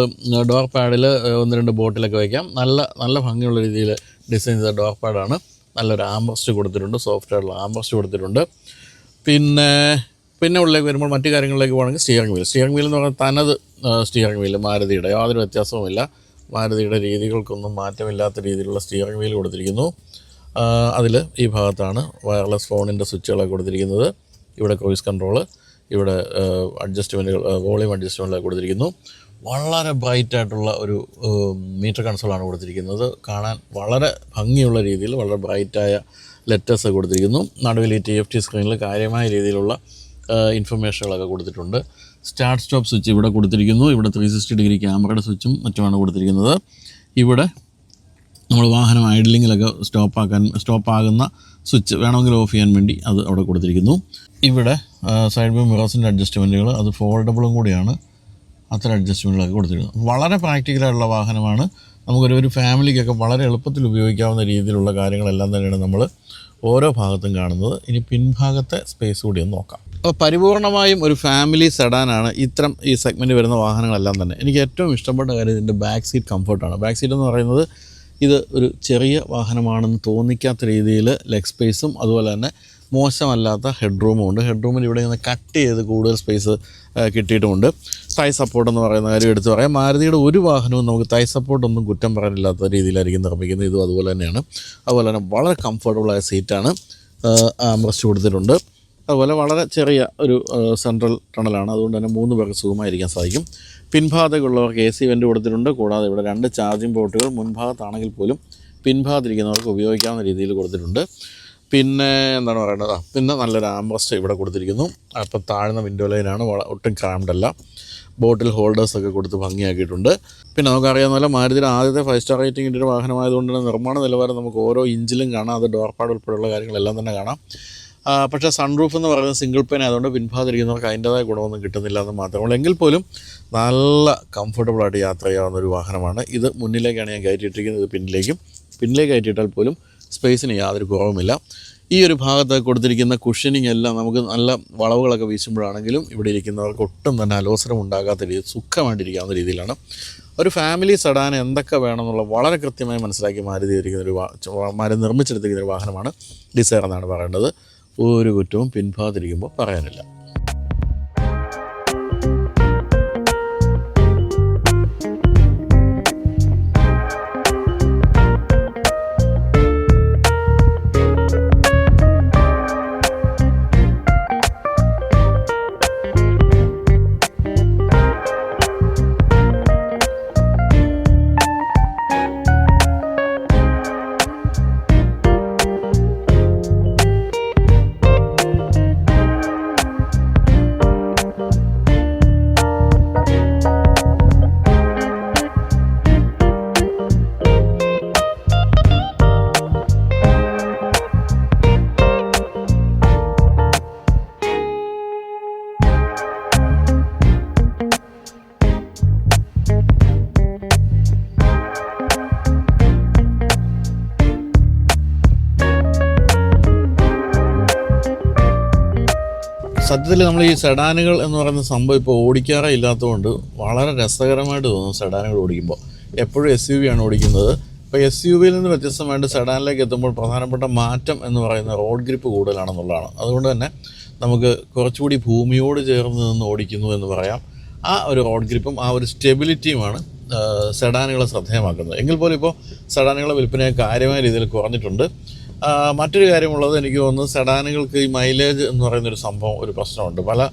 ഡോർ പാഡിൽ ഒന്ന് രണ്ട് ബോട്ടിലൊക്കെ വയ്ക്കാം നല്ല നല്ല ഭംഗിയുള്ള രീതിയിൽ ഡിസൈൻ ചെയ്ത ഡോർ പാഡാണ് നല്ലൊരു ആംബസ്റ്റ് കൊടുത്തിട്ടുണ്ട്. സോഫ്റ്റ് ആയിട്ടുള്ള ആംബസ്റ്റ് കൊടുത്തിട്ടുണ്ട്. പിന്നെ പിന്നെ ഉള്ളിലേക്ക് വരുമ്പോൾ മറ്റു കാര്യങ്ങളിലേക്ക് പോകണമെങ്കിൽ സ്റ്റിയറിംഗ് വീൽ സ്റ്റിയറിംഗ് വീൽ എന്ന് പറഞ്ഞാൽ തനത് സ്റ്റിയറിംഗ് വീൽ മാരുതിയുടെ യാതൊരു വ്യത്യാസവുമില്ല. മാരുതിയുടെ രീതികൾക്കൊന്നും മാറ്റമില്ലാത്ത രീതിയിലുള്ള സ്റ്റിയറിംഗ് വീൽ കൊടുത്തിരിക്കുന്നു. അതിൽ ഈ ഭാഗത്താണ് വയർലെസ് ഫോണിന്റെ സ്വിച്ചുകളൊക്കെ കൊടുത്തിരിക്കുന്നത്. ഇവിടെ ക്രൂയിസ് കൺട്രോൾ ഇവിടെ അഡ്ജസ്റ്റ്മെന്റുകൾ വോളിയം അഡ്ജസ്റ്റ്മെന്റുകളൊക്കെ കൊടുത്തിരിക്കുന്നു. വളരെ ബ്രൈറ്റായിട്ടുള്ള ഒരു മീറ്റർ കൺസോളാണ് കൊടുത്തിരിക്കുന്നത്. കാണാൻ വളരെ ഭംഗിയുള്ള രീതിയിൽ വളരെ ബ്രൈറ്റായ ലെറ്റേഴ്സ് കൊടുത്തിരിക്കുന്നു. നടുവിൽ ഈ ടി എഫ് ടി സ്ക്രീനിൽ കാര്യമായ രീതിയിലുള്ള ഇൻഫർമേഷനുകളൊക്കെ കൊടുത്തിട്ടുണ്ട്. സ്റ്റാർട്ട് സ്റ്റോപ്പ് സ്വിച്ച് ഇവിടെ കൊടുത്തിരിക്കുന്നു. ഇവിടെ ത്രീ സിക്സ്റ്റി ഡിഗ്രി ക്യാമറയുടെ സ്വിച്ചും മറ്റുമാണ് കൊടുത്തിരിക്കുന്നത്. ഇവിടെ നമ്മൾ വാഹനം ഐഡലിങ്ങിലൊക്കെ സ്റ്റോപ്പാക്കാൻ സ്റ്റോപ്പാകുന്ന സ്വിച്ച് വേണമെങ്കിൽ ഓഫ് ചെയ്യാൻ വേണ്ടി അത് അവിടെ കൊടുത്തിരിക്കുന്നു. ഇവിടെ സൈഡ് വ്യൂ മിറേഴ്സിന്റെ അഡ്ജസ്റ്റ്മെന്റുകൾ അത് ഫോൾഡബിളും കൂടിയാണ്. അത്തരം അഡ്ജസ്റ്റ്മെന്റുകളൊക്കെ കൊടുത്തിരിക്കുന്നത്. വളരെ പ്രാക്ടിക്കലായിട്ടുള്ള വാഹനമാണ്. നമുക്കൊരു ഒരു ഫാമിലിക്കൊക്കെ വളരെ എളുപ്പത്തിൽ ഉപയോഗിക്കാവുന്ന രീതിയിലുള്ള കാര്യങ്ങളെല്ലാം തന്നെയാണ് നമ്മൾ ഓരോ ഭാഗത്തും കാണുന്നത്. ഇനി പിൻഭാഗത്തെ സ്പേസ് കൂടി ഒന്ന് നോക്കാം. അപ്പോൾ പരിപൂർണമായും ഒരു ഫാമിലി സെഡാനാണ് ഇത്തരം ഈ സെഗ്മെന്റ് വരുന്ന വാഹനങ്ങളെല്ലാം തന്നെ. എനിക്ക് ഏറ്റവും ഇഷ്ടപ്പെട്ട കാര്യം ഇതിന്റെ ബാക്ക് സീറ്റ് കംഫർട്ടാണ് ബാക്ക് സീറ്റ് എന്ന് പറയുന്നത് ഇത് ഒരു ചെറിയ വാഹനമാണെന്ന് തോന്നിക്കാത്ത രീതിയിൽ ലെഗ് സ്പേസും അതുപോലെ തന്നെ മോശമല്ലാത്ത ഹെഡ് റൂമും ഉണ്ട്. ഹെഡ് റൂമിൽ ഇവിടെ നിന്ന് കട്ട് ചെയ്ത് കൂടുതൽ സ്പേസ് കിട്ടിയിട്ടുമുണ്ട്. തൈ സപ്പോർട്ട് എന്ന് പറയുന്ന കാര്യം എടുത്തു പറയാം. മാരുതിയുടെ ഒരു വാഹനവും നമുക്ക് തൈ സപ്പോർട്ടൊന്നും കുറ്റം പറയാനില്ലാത്ത രീതിയിലായിരിക്കും നിർമ്മിക്കുന്നത്. ഇതും അതുപോലെ തന്നെയാണ്. അതുപോലെ തന്നെ വളരെ കംഫർട്ടബിളായ സീറ്റാണ് ആംബ്രസ്റ്റ് കൊടുത്തിട്ടുണ്ട്. അതുപോലെ വളരെ ചെറിയ ഒരു സെൻട്രൽ ടണലാണ് അതുകൊണ്ട് തന്നെ മൂന്ന് പേർക്ക് സുഖമായിരിക്കാൻ സാധിക്കും. പിൻഭാഗത്തേക്കുള്ളവർക്ക് എ സി വെന്റ് കൊടുത്തിട്ടുണ്ട്. കൂടാതെ ഇവിടെ രണ്ട് ചാർജിങ് പോർട്ടുകൾ മുൻഭാഗത്താണെങ്കിൽ പോലും പിൻഭാഗത്തിരിക്കുന്നവർക്ക് ഉപയോഗിക്കാവുന്ന രീതിയിൽ കൊടുത്തിട്ടുണ്ട്. പിന്നെ എന്താണ് പറയേണ്ടത്? പിന്നെ നല്ലൊരു ആംബ്രസ്റ്റ് ഇവിടെ കൊടുത്തിരിക്കുന്നു. അപ്പം താഴ്ന്ന വിൻഡോ ലൈനാണ് ഒട്ടും ക്രാംഡല്ല ബോട്ടിൽ ഹോൾഡേഴ്സൊക്കെ കൊടുത്ത് ഭംഗിയാക്കിയിട്ടുണ്ട്. പിന്നെ നമുക്കറിയാവുന്ന പോലെ മാരുതിയുടെ ആദ്യത്തെ ഫൈവ് സ്റ്റാർ റേറ്റിംഗ് ഒരു വാഹനമായതുകൊണ്ട് തന്നെ നിർമ്മാണ നിലവാരം നമുക്ക് ഓരോ ഇഞ്ചിലും കാണാം. അത് ഡോർപാട് ഉൾപ്പെടെയുള്ള കാര്യങ്ങളെല്ലാം തന്നെ കാണാം. പക്ഷേ സൺറൂഫ് എന്ന് പറയുന്നത് സിംഗിൾ പെയിൻ ആയതുകൊണ്ട് പിൻഭാഗത്തിരിക്കുന്നവർക്ക് അതിന്റെതായ ഗുണമൊന്നും കിട്ടുന്നില്ല എന്ന് മാത്രമേ എങ്കിൽ പോലും നല്ല കംഫർട്ടബിളായിട്ട് യാത്ര ചെയ്യാവുന്ന ഒരു വാഹനമാണ്. ഇത് മുന്നിലേക്കാണ് ഞാൻ കയറ്റിയിട്ടിരിക്കുന്നത് ഇത് പിന്നിലേക്കും. പിന്നിലേക്ക് കയറ്റിയിട്ടാൽ പോലും സ്പേസിന് യാതൊരു കുറവുമില്ല. ഈ ഒരു ഭാഗത്ത് കൊടുത്തിരിക്കുന്ന കുഷനിങ് എല്ലാം നമുക്ക് നല്ല വളവുകളൊക്കെ വീശുമ്പോഴാണെങ്കിലും ഇവിടെ ഇരിക്കുന്നവർക്ക് ഒട്ടും തന്നെ അലോസരം ഉണ്ടാകാത്ത രീതി സുഖമായിട്ടിരിക്കാവുന്ന രീതിയിലാണ്. ഒരു ഫാമിലി സഡാൻ എന്തൊക്കെ വേണമെന്നുള്ള വളരെ കൃത്യമായി മനസ്സിലാക്കി മാരുതി ഒരു മാരുതി നിർമ്മിച്ചെടുത്തിരിക്കുന്ന ഒരു വാഹനമാണ്. ഡിസയർ എന്നാണ് പറയേണ്ടത് ഒരു കുറ്റവും പിൻഭാതിരിക്കുമ്പോൾ പറയാനില്ല. സത്യത്തിൽ നമ്മൾ ഈ സെഡാനുകൾ എന്ന് പറയുന്ന സംഭവം ഇപ്പോൾ ഓടിക്കാറേ ഇല്ലാത്തതുകൊണ്ട് വളരെ രസകരമായിട്ട് തോന്നുന്നു സെഡാനുകൾ ഓടിക്കുമ്പോൾ. എപ്പോഴും എസ് യു വി ആണ് ഓടിക്കുന്നത്. ഇപ്പോൾ എസ് യു വിയിൽ നിന്ന് വ്യത്യസ്തമായിട്ട് സെഡാനിലേക്ക് എത്തുമ്പോൾ പ്രധാനപ്പെട്ട മാറ്റം എന്ന് പറയുന്ന റോഡ് ഗ്രിപ്പ് കൂടുതലാണെന്നുള്ളതാണ്. അതുകൊണ്ട് തന്നെ നമുക്ക് കുറച്ചുകൂടി ഭൂമിയോട് ചേർന്ന് നിന്ന് ഓടിക്കുന്നു എന്ന് പറയാം. ആ ഒരു റോഡ് ഗ്രിപ്പും ആ ഒരു സ്റ്റെബിലിറ്റിയുമാണ് സെഡാനുകളെ ശ്രദ്ധേയമാക്കുന്നത്. എങ്കിൽ പോലും ഇപ്പോൾ സെഡാനുകളെ വിൽപ്പന കാര്യമായ രീതിയിൽ കുറഞ്ഞിട്ടുണ്ട്. മറ്റൊരു കാര്യമുള്ളത് എനിക്ക് തോന്നുന്നു സെഡാനുകൾക്ക് ഈ മൈലേജ് എന്ന് പറയുന്ന ഒരു സംഭവം ഒരു പ്രശ്നമുണ്ട്. പല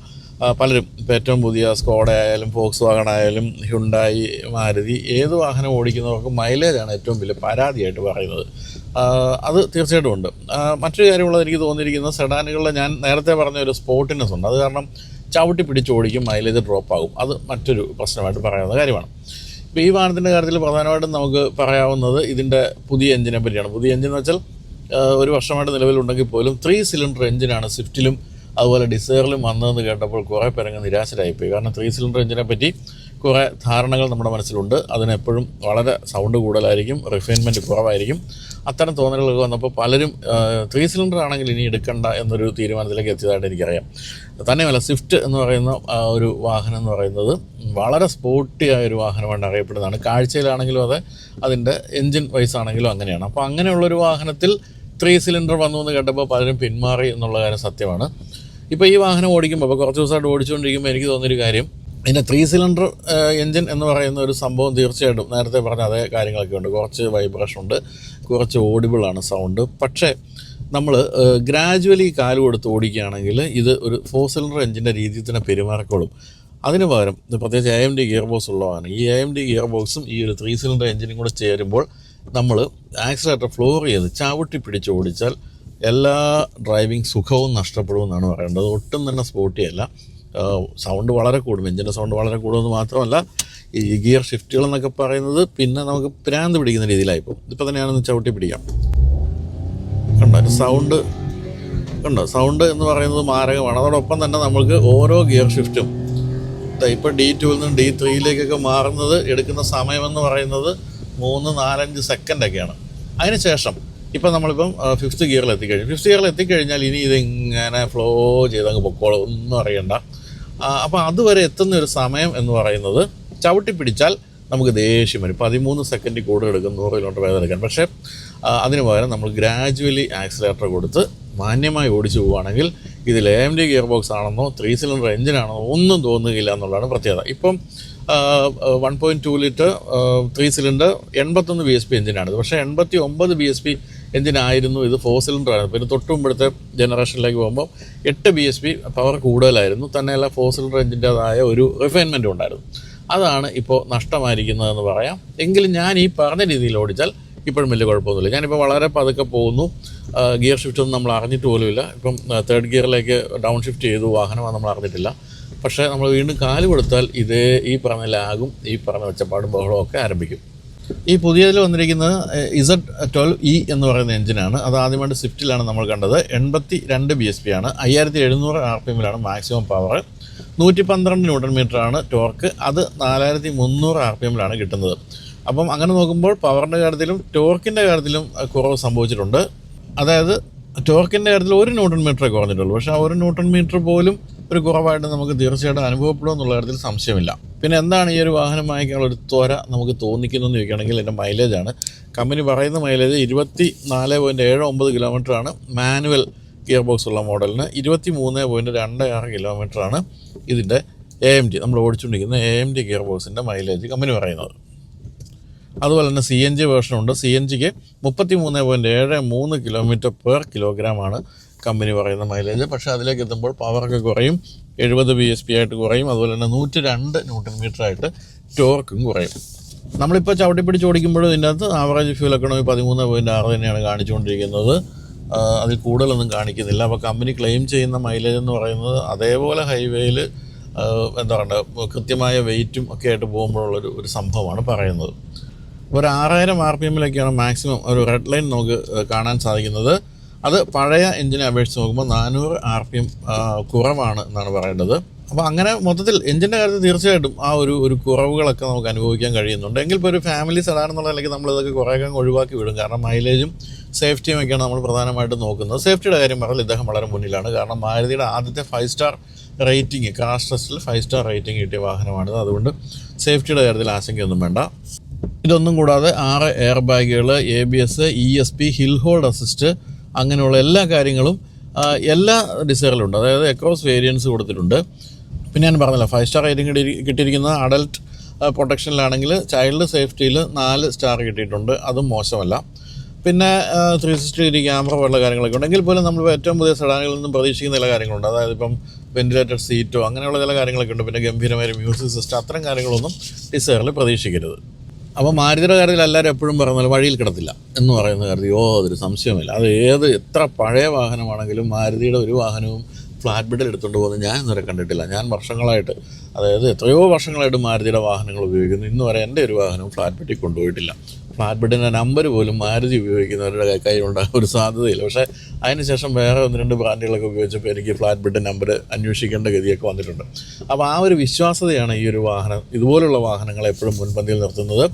പലരും ഇപ്പോൾ ഏറ്റവും പുതിയ സ്കോഡ ആയാലും ഫോക്സ് വാഗൺ ആയാലും ഹ്യുണ്ടായി മാരുതി ഏത് വാഹനം ഓടിക്കുന്നവർക്ക് മൈലേജാണ് ഏറ്റവും വലിയ പരാതിയായിട്ട് പറയുന്നത്. അത് തീർച്ചയായിട്ടും ഉണ്ട്. മറ്റൊരു കാര്യമുള്ളത് എനിക്ക് തോന്നിയിരിക്കുന്നത് സെഡാനുകളിലെ ഞാൻ നേരത്തെ പറഞ്ഞ ഒരു സ്പോട്ടിനെസ് ഉണ്ട്. അത് കാരണം ചവിട്ടി പിടിച്ച് ഓടിക്കും മൈലേജ് ഡ്രോപ്പ് ആകും. അത് മറ്റൊരു പ്രശ്നമായിട്ട് പറയാവുന്ന കാര്യമാണ്. ഇപ്പോൾ ഈ വാഹനത്തിന്റെ കാര്യത്തിൽ പ്രധാനമായിട്ടും നമുക്ക് പറയാവുന്നത് ഇതിന്റെ പുതിയ എഞ്ചിനെ പറ്റിയാണ്. പുതിയ എഞ്ചിൻ എന്ന് വെച്ചാൽ ഒരു വർഷമായിട്ട് നിലവിലുണ്ടെങ്കിൽ പോലും ത്രീ സിലിണ്ടർ എഞ്ചിനാണ് സ്വിഫ്റ്റിലും അതുപോലെ ഡിസയറിലും വന്നതെന്ന് കേട്ടപ്പോൾ കുറേ പേരങ്ങ് നിരാശരായിപ്പോയി. കാരണം ത്രീ സിലിണ്ടർ എഞ്ചിനെ പറ്റി കുറേ ധാരണകൾ നമ്മുടെ മനസ്സിലുണ്ട്. അതിനെപ്പോഴും വളരെ സൗണ്ട് കൂടുതലായിരിക്കും റിഫൈൻമെന്റ് കുറവായിരിക്കും. അത്തരം തോന്നലുകളൊക്കെ വന്നപ്പോൾ പലരും ത്രീ സിലിണ്ടർ ആണെങ്കിൽ ഇനി എടുക്കണ്ട എന്നൊരു തീരുമാനത്തിലേക്ക് എത്തിയതായിട്ട് എനിക്കറിയാം. തന്നെയുമല്ല സ്വിഫ്റ്റ് എന്ന് പറയുന്ന ഒരു വാഹനം എന്ന് പറയുന്നത് വളരെ സ്പോർട്ടി ആയ ഒരു വാഹനമായിട്ട് അറിയപ്പെടുന്നതാണ്. കാഴ്ചയിലാണെങ്കിലും അതെ അതിന്റെ എൻജിൻ വൈസ് ആണെങ്കിലും അങ്ങനെയാണ്. അപ്പോൾ അങ്ങനെയുള്ളൊരു വാഹനത്തിൽ ത്രീ സിലിണ്ടർ വന്നു എന്ന് കേട്ടപ്പോൾ പലരും പിന്മാറി എന്നുള്ള കാര്യം സത്യമാണ്. ഇപ്പോൾ ഈ വാഹനം ഓടിക്കുമ്പോൾ ഇപ്പോൾ കുറച്ച് ദിവസമായിട്ട് ഓടിച്ചുകൊണ്ടിരിക്കുമ്പോൾ എനിക്ക് തോന്നിയൊരു കാര്യം ഇതിന്റെ ത്രീ സിലിണ്ടർ എൻജിൻ എന്ന് പറയുന്ന ഒരു സംഭവം തീർച്ചയായിട്ടും നേരത്തെ പറഞ്ഞ അതേ കാര്യങ്ങളൊക്കെ ഉണ്ട്. കുറച്ച് വൈബ്രേഷൻ ഉണ്ട് കുറച്ച് ഓഡിബിളാണ് സൗണ്ട് പക്ഷേ നമ്മൾ ഗ്രാജുവലി കാൽ കൊടുത്ത് ഓടിക്കുകയാണെങ്കിൽ ഇത് ഒരു ഫോർ സിലിണ്ടർ എഞ്ചിന്റെ രീതിയിൽ തന്നെ പെരുമാറിക്കോളും. അതിന് പകരം പ്രത്യേകിച്ച് A M T gear box ഉള്ളതാണ്. ഈ എ എം ഡി ഗിയർ ബോക്സും ഈ ഒരു ത്രീ സിലിണ്ടർ എഞ്ചിനും കൂടെ ചേരുമ്പോൾ നമ്മൾ ആക്സിലേറ്റർ ഫ്ലോർ ചെയ്ത് ചവിട്ടി പിടിച്ച് ഓടിച്ചാൽ എല്ലാ ഡ്രൈവിംഗ് സുഖവും നഷ്ടപ്പെടുമെന്നാണ് പറയേണ്ടത്. ഒട്ടും തന്നെ സ്പോട്ടിയല്ല സൗണ്ട് വളരെ കൂടും. എഞ്ചിന്റെ സൗണ്ട് വളരെ കൂടുമെന്ന് മാത്രമല്ല ഈ ഗിയർ ഷിഫ്റ്റുകൾ എന്നൊക്കെ പറയുന്നത് പിന്നെ നമുക്ക് പ്രാന്ത് പിടിക്കുന്ന രീതിയിലായിപ്പോൾ ഇപ്പോൾ തന്നെയാണെന്ന് ചവിട്ടി പിടിക്കാം. കണ്ടോ? സൗണ്ട് കണ്ടോ? സൗണ്ട് എന്ന് പറയുന്നത് മാരകമാണ്. അതോടൊപ്പം തന്നെ നമുക്ക് ഓരോ ഗിയർ ഷിഫ്റ്റും ഇപ്പം ഡി ടുവിൽ നിന്ന് ഡി ത്രീയിലേക്കൊക്കെ മാറുന്നത് എടുക്കുന്ന സമയമെന്ന് പറയുന്നത് മൂന്ന് നാലഞ്ച് സെക്കൻഡൊക്കെയാണ് അതിന് ശേഷം ഇപ്പം നമ്മളിപ്പം ഫിഫ്ത്ത് ഗിയറിൽ എത്തിക്കഴിഞ്ഞു. ഫിഫ്ത്ത് ഗിയറിൽ എത്തിക്കഴിഞ്ഞാൽ ഇനി ഇതിങ്ങനെ ഫ്ലോ ചെയ്തങ്ങ് പൊക്കോളും. ഒന്നും അറിയണ്ട. അപ്പോൾ അതുവരെ എത്തുന്ന ഒരു സമയം എന്ന് പറയുന്നത് ചവിട്ടി പിടിച്ചാൽ നമുക്ക് ദേഷ്യം വരും. പതിമൂന്ന് സെക്കൻഡിൽ കൂടുതൽ എടുക്കും നൂറ് കിലോമീറ്റർ വേദന എടുക്കാൻ. പക്ഷേ അതിന് പകരം നമ്മൾ ഗ്രാജുവലി ആക്സിലേറ്റർ കൊടുത്ത് മാന്യമായി ഓടിച്ചു പോവുകയാണെങ്കിൽ ഇതിൽ എ ഡി ഗിയർ ബോക്സ് ആണെന്നോ ത്രീ സിലിണ്ടർ എഞ്ചിനാണെന്നോ ഒന്നും തോന്നുകയില്ല എന്നുള്ളതാണ് പ്രത്യേകത. ഇപ്പം one point two litre three cylinder എൺപത്തൊന്ന് ബി എസ് പി എഞ്ചിനാണിത് പക്ഷേ എൺപത്തി ഒമ്പത് ബി എസ് പി എഞ്ചിനായിരുന്നു ഇത് ഫോർ സിലിണ്ടർ ആയിരുന്നു പിന്നെ തൊട്ട് മുമ്പത്തെ ജനറേഷനിലേക്ക് പോകുമ്പോൾ എട്ട് ബി എസ് പി പവർ കൂടുതലായിരുന്നു. തന്നെയല്ല ഫോർ സിലിണ്ടർ എഞ്ചിന്റേതായ ഒരു റിഫൈൻമെന്റും ഉണ്ടായിരുന്നു. അതാണ് ഇപ്പോൾ നഷ്ടമായിരിക്കുന്നതെന്ന് പറയാം. എങ്കിലും ഞാൻ ഈ പറഞ്ഞ രീതിയിൽ ഓടിച്ചാൽ ഇപ്പോഴും വലിയ കുഴപ്പമൊന്നുമില്ല. ഞാനിപ്പോൾ വളരെ പതുക്കെ പോകുന്നു. ഗിയർ ഷിഫ്റ്റ് ഒന്നും നമ്മൾ അറിഞ്ഞിട്ട് പോലുമില്ല. ഇപ്പം തേർഡ് ഗിയറിലേക്ക് ഡൗൺ ഷിഫ്റ്റ് ചെയ്തു വാഹനമാണ് നമ്മൾ അറിഞ്ഞിട്ടില്ല. പക്ഷേ നമ്മൾ വീണ്ടും കാൽ കൊടുത്താൽ ഇതേ ഈ പറഞ്ഞ ലാഗും ഈ പറഞ്ഞ ഒച്ചപ്പാടും ബഹളവും ഒക്കെ ആരംഭിക്കും. ഈ പുതിയതിൽ വന്നിരിക്കുന്നത് ഇസഡ് ട്വൽവ് ഇ എന്ന് പറയുന്ന എഞ്ചിനാണ്. അത് ആദ്യമായിട്ട് സ്വിഫ്റ്റിലാണ് നമ്മൾ കണ്ടത്. എൺപത്തി രണ്ട് ബി എസ് പി ആണ്. അയ്യായിരത്തി എഴുന്നൂറ് ആർ പി എമ്മിലാണ് മാക്സിമം പവർ നൂറ്റി പന്ത്രണ്ട് ന്യൂട്ടൺ മീറ്ററാണ് ടോർക്ക് അത് നാലായിരത്തി മുന്നൂറ് ആർ പി എമ്മിലാണ് കിട്ടുന്നത്. അപ്പം അങ്ങനെ നോക്കുമ്പോൾ പവറിന്റെ കാര്യത്തിലും ടോർക്കിന്റെ കാര്യത്തിലും കുറവ് സംഭവിച്ചിട്ടുണ്ട്. അതായത് ടോർക്കിന്റെ കാര്യത്തിൽ ഒരു ന്യൂട്ടൺ മീറ്ററേ കുറഞ്ഞിട്ടുള്ളൂ. പക്ഷേ ആ ഒരു ന്യൂട്ടൺ മീറ്റർ പോലും ഒരു കുറവായിട്ട് നമുക്ക് തീർച്ചയായിട്ടും അനുഭവപ്പെടും എന്നുള്ള കാര്യത്തിൽ സംശയമില്ല. പിന്നെ എന്താണ് ഈ ഒരു വാഹനം വാങ്ങിക്കാനുള്ള ഒരു ത്വര നമുക്ക് തോന്നിക്കുന്നതെന്ന് ചോദിക്കുകയാണെങ്കിൽ എന്റെ മൈലേജാണ് കമ്പനി പറയുന്ന മൈലേജ് ഇരുപത്തി നാല് പോയിന്റ് ഏഴ് ഒമ്പത് കിലോമീറ്ററാണ് മാനുവൽ ഗിയർ ബോക്സ് ഉള്ള മോഡലിന്. ഇരുപത്തി മൂന്ന് പോയിന്റ് രണ്ട് ആറ് കിലോമീറ്ററാണ് ഇതിന്റെ എ എം ജി നമ്മൾ ഓടിച്ചുകൊണ്ടിരിക്കുന്ന എ എം ജി ഗിയർ ബോക്സിന്റെ മൈലേജ് കമ്പനി പറയുന്നത്. അതുപോലെ തന്നെ സി എൻ ജി വേർഷനുണ്ട് സി എൻ ജിക്ക് മുപ്പത്തി മൂന്ന് പോയിന്റ് ഏഴ് മൂന്ന് കിലോമീറ്റർ പെർ കിലോഗ്രാമാണ് കമ്പനി പറയുന്ന മൈലേജ് പക്ഷേ അതിലേക്ക് എത്തുമ്പോൾ പവറൊക്കെ കുറയും. എഴുപത് ബി എസ് പി ആയിട്ട് കുറയും. അതുപോലെ തന്നെ നൂറ്റി രണ്ട് ന്യൂട്ടൺ മീറ്റർ ആയിട്ട് ടോർക്കും കുറയും. നമ്മളിപ്പോൾ ചവിട്ടി പിടിച്ച് ഓടിക്കുമ്പോഴും ഇതിന്റെ അകത്ത് ആവറേജ് ഫ്യൂൽ എക്കണോമി പതിമൂന്ന് പോയിന്റ് ആറ് തന്നെയാണ് കാണിച്ചുകൊണ്ടിരിക്കുന്നത്. അതിൽ കൂടുതലൊന്നും കാണിക്കുന്നില്ല. അപ്പോൾ കമ്പനി ക്ലെയിം ചെയ്യുന്ന മൈലേജ് എന്ന് പറയുന്നത് അതേപോലെ ഹൈവേയിൽ എന്താ പറയുക കൃത്യമായ വെയിറ്റും ഒക്കെ ആയിട്ട് പോകുമ്പോഴുള്ളൊരു ഒരു സംഭവമാണ് പറയുന്നത്. ഒരു ആറായിരം ആർ പി എമ്മിലൊക്കെയാണ് മാക്സിമം ഒരു റെഡ് ലൈൻ നമുക്ക് കാണാൻ സാധിക്കുന്നത്. അത് പഴയ എഞ്ചിനെ അപേക്ഷിച്ച് നോക്കുമ്പോൾ നാനൂറ് ആർ പി എം കുറവാണ് എന്നാണ് പറയേണ്ടത്. അപ്പോൾ അങ്ങനെ മൊത്തത്തിൽ എഞ്ചിന്റെ കാര്യത്തിൽ തീർച്ചയായിട്ടും ആ ഒരു ഒരു കുറവുകളൊക്കെ നമുക്ക് അനുഭവിക്കാൻ കഴിയുന്നുണ്ട്. എങ്കിൽ ഇപ്പോൾ ഒരു ഫാമിലി സെഡാൻ എന്നുള്ള നിലയ്ക്ക് നമ്മളിതൊക്കെ കുറേയൊക്കെ ഒഴിവാക്കി വിടും. കാരണം മൈലേജും സേഫ്റ്റിയും ഒക്കെയാണ് നമ്മൾ പ്രധാനമായിട്ട് നോക്കുന്നത്. സേഫ്റ്റിയുടെ കാര്യം പറഞ്ഞാൽ ഇദ്ദേഹം വളരെ മുന്നിലാണ്. കാരണം മാരുതിയുടെ ആദ്യത്തെ ഫൈവ് സ്റ്റാർ റേറ്റിംഗ് കാർ ടെസ്റ്റിൽ ഫൈവ് സ്റ്റാർ റേറ്റിംഗ് കിട്ടിയ വാഹനമാണിത്. അതുകൊണ്ട് സേഫ്റ്റിയുടെ കാര്യത്തിൽ ആശങ്കയൊന്നും വേണ്ട. ഇതൊന്നും കൂടാതെ ആറ് എയർ ബാഗുകൾ A B S E S P hill hold assist അങ്ങനെയുള്ള എല്ലാ കാര്യങ്ങളും എല്ലാ ഡിസൈറിലുണ്ട്. അതായത് എക്രോസ് വേരിയൻസ് കൊടുത്തിട്ടുണ്ട്. പിന്നെ ഞാൻ പറഞ്ഞില്ല ഫൈവ് സ്റ്റാർ റേറ്റിംഗ് കിട്ടിയിരിക്കുന്ന അഡൽട്ട് പ്രൊട്ടക്ഷനിലാണെങ്കിൽ ചൈൽഡ് സേഫ്റ്റിയിൽ നാല് സ്റ്റാർ കിട്ടിയിട്ടുണ്ട്. അതും മോശമല്ല. പിന്നെ ത്രീ സിക്സ്റ്റി ഡിഗ്രി ക്യാമറ പോലുള്ള കാര്യങ്ങളൊക്കെ ഉണ്ടെങ്കിൽ പോലും നമ്മൾ ഏറ്റവും പുതിയ സെഡാനുകളിൽ നിന്നും പ്രതീക്ഷിക്കുന്ന ചില കാര്യങ്ങളുണ്ട്. അതായത് ഇപ്പം വെന്റിലേറ്റഡ് സീറ്റോ അങ്ങനെയുള്ള ചില കാര്യങ്ങളൊക്കെ ഉണ്ട്. പിന്നെ ഗംഭീരമായ മ്യൂസിക് സിസ്റ്റം അത്തരം കാര്യങ്ങളൊന്നും ഡിസൈറിൽ പ്രതീക്ഷിക്കരുത്. അപ്പോൾ മാരുതിയുടെ കാര്യത്തിൽ എല്ലാവരും എപ്പോഴും പറയുന്നത് വഴിയിൽ കിടത്തില്ല എന്ന് പറയുന്ന കാര്യത്തിൽ ഓ അതൊരു സംശയമില്ല അത് ഏത് എത്ര പഴയ വാഹനമാണെങ്കിലും മാരുതിയുടെ ഒരു വാഹനവും ഫ്ലാറ്റ് ബെഡിൽ എടുത്തുകൊണ്ട് പോകുന്നത് ഞാൻ ഇന്നുവരെ കണ്ടിട്ടില്ല. ഞാൻ വർഷങ്ങളായിട്ട് അതായത് എത്രയോ വർഷങ്ങളായിട്ട് മാരുതിയുടെ വാഹനങ്ങൾ ഉപയോഗിക്കുന്നു. ഇന്ന് വരെ എന്റെ ഒരു വാഹനവും ഫ്ലാറ്റ് ബെഡിൽ കൊണ്ടുപോയിട്ടില്ല. ബെഡിന്റെ നമ്പർ പോലും മാരുതി ഉപയോഗിക്കുന്നവരുടെ കയ്യിലുണ്ടാകാൻ ഒരു സാധ്യതയില്ല. പക്ഷേ അതിനുശേഷം വേറെ ഒന്ന് രണ്ട് ബ്രാൻഡുകളൊക്കെ ഉപയോഗിച്ചപ്പോൾ എനിക്ക് ഫ്ലാറ്റ് ബെഡ് നമ്പർ അന്വേഷിക്കേണ്ട ഗതിയൊക്കെ വന്നിട്ടുണ്ട്. അപ്പോൾ ആ ഒരു വിശ്വാസതയാണ് ഈ ഒരു വാഹനം ഇതുപോലുള്ള വാഹനങ്ങൾ എപ്പോഴും മുൻപന്തിയിൽ നിർത്തുന്നത്.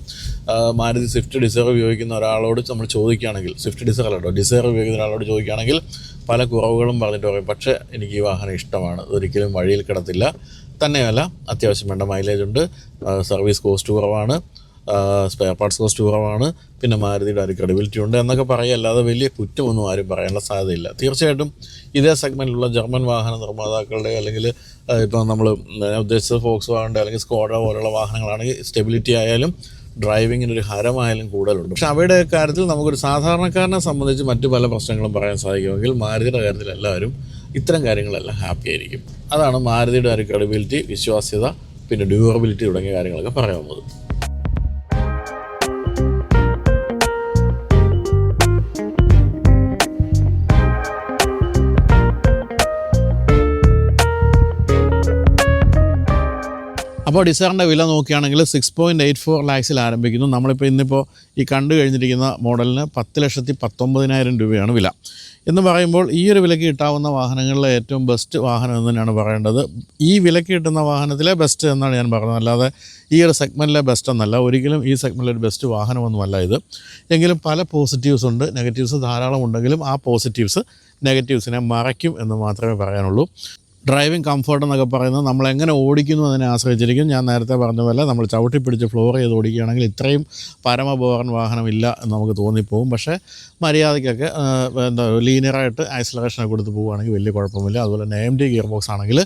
മാരുതി സ്വിഫ്റ്റ് ഡിസയർ ഉപയോഗിക്കുന്ന ഒരാളോട് നമ്മൾ ചോദിക്കുകയാണെങ്കിൽ സ്വിഫ്റ്റ് ഡിസയർ അല്ലോ ഡിസയർ ഉപയോഗിക്കുന്ന ഒരാളോട് ചോദിക്കുകയാണെങ്കിൽ പല കുറവുകളും പറഞ്ഞിട്ട് പറയും. പക്ഷേ എനിക്ക് ഈ വാഹനം ഇഷ്ടമാണ്. ഒരിക്കലും വഴിയിൽ കിടത്തില്ല. തന്നെയല്ല അത്യാവശ്യം വേണ്ട മൈലേജ് ഉണ്ട്. സർവീസ് കോസ്റ്റ് കുറവാണ്. സ്പെയർ പാർട്സ് കോസ്റ്റ് കുറവാണ് പിന്നെ മാരുതിയുടെ ഒരു ക്രെഡിബിലിറ്റി ഉണ്ട് എന്നൊക്കെ പറയല്ലാതെ വലിയ കുറ്റമൊന്നും ആരും പറയാനുള്ള സാധ്യതയില്ല. തീർച്ചയായിട്ടും ഇതേ സെഗ്മെന്റിലുള്ള ജർമ്മൻ വാഹന നിർമ്മാതാക്കളുടെ അല്ലെങ്കിൽ ഇപ്പോൾ നമ്മൾ ഉദ്ദേശിച്ചത് ഫോക്സ് വാഹനം അല്ലെങ്കിൽ സ്കോഡ പോലുള്ള വാഹനങ്ങളാണെങ്കിൽ സ്റ്റെബിലിറ്റി ആയാലും ഡ്രൈവിങ്ങിന് ഒരു ഹരമായാലും കൂടുതലുണ്ട്. പക്ഷെ അവയുടെ കാര്യത്തിൽ നമുക്കൊരു സാധാരണക്കാരനെ സംബന്ധിച്ച് മറ്റു പല പ്രശ്നങ്ങളും പറയാൻ സാധിക്കുമെങ്കിൽ മാരുതിയുടെ കാര്യത്തിൽ എല്ലാവരും ഇത്തരം കാര്യങ്ങളെല്ലാം ഹാപ്പി ആയിരിക്കും. അതാണ് മാരുതിയുടെ ഒരു ക്രെഡിബിലിറ്റി വിശ്വാസ്യത പിന്നെ ഡ്യൂറബിലിറ്റി തുടങ്ങിയ കാര്യങ്ങളൊക്കെ പറയാവുന്നത്. അപ്പോൾ ഡിസൈറിന്റെ വില നോക്കുകയാണെങ്കിൽ സിക്സ് പോയിന്റ് എയ്റ്റ് ഫോർ ലാക്സിൽ ആരംഭിക്കുന്നു. നമ്മളിപ്പോൾ ഇന്നിപ്പോൾ ഈ കണ്ടു കഴിഞ്ഞിരിക്കുന്ന മോഡലിന് പത്ത് ലക്ഷത്തി പത്തൊമ്പതിനായിരം രൂപയാണ് വില. എന്ന് പറയുമ്പോൾ ഈ ഒരു വിലയ്ക്ക് കിട്ടാവുന്ന വാഹനങ്ങളിലെ ഏറ്റവും ബെസ്റ്റ് വാഹനം എന്ന് തന്നെയാണ് പറയേണ്ടത്. ഈ വിലയ്ക്ക് കിട്ടുന്ന വാഹനത്തിലെ ബെസ്റ്റ് എന്നാണ് ഞാൻ പറയുന്നത് അല്ലാതെ ഈ ഒരു സെഗ്മെന്റിലെ ബെസ്റ്റ് എന്നല്ല. ഒരിക്കലും ഈ സെഗ്മെന്റിലെ ഒരു ബെസ്റ്റ് വാഹനമൊന്നുമല്ല ഇത്. എങ്കിലും പല പോസിറ്റീവ്സ് ഉണ്ട്. നെഗറ്റീവ്സ് ധാരാളം ഉണ്ടെങ്കിലും ആ പോസിറ്റീവ്സ് നെഗറ്റീവ്സിനെ മറയ്ക്കും എന്ന് മാത്രമേ പറയാനുള്ളൂ. ഡ്രൈവിംഗ് കംഫർട്ട് എന്നൊക്കെ പറയുന്നത് നമ്മൾ എങ്ങനെ ഓടിക്കുന്നു അതിനെ ആശ്രയിച്ചിരിക്കും. ഞാൻ നേരത്തെ പറഞ്ഞ പോലെ നമ്മൾ ചവിട്ടി പിടിച്ച് ഫ്ലോർ ചെയ്ത് ഓടിക്കുകയാണെങ്കിൽ ഇത്രയും പരമബോറൻ വാഹനമില്ല എന്ന് നമുക്ക് തോന്നിപ്പോവും പക്ഷേ മര്യാദയ്ക്കൊക്കെ എന്താ ലീനിയറായിട്ട് ഐസൊലേഷനൊക്കെ കൊടുത്ത് പോവുകയാണെങ്കിൽ വലിയ കുഴപ്പമില്ല അതുപോലെ തന്നെ എം ഡി ഗിയർ ബോക്സ് ആണെങ്കിൽ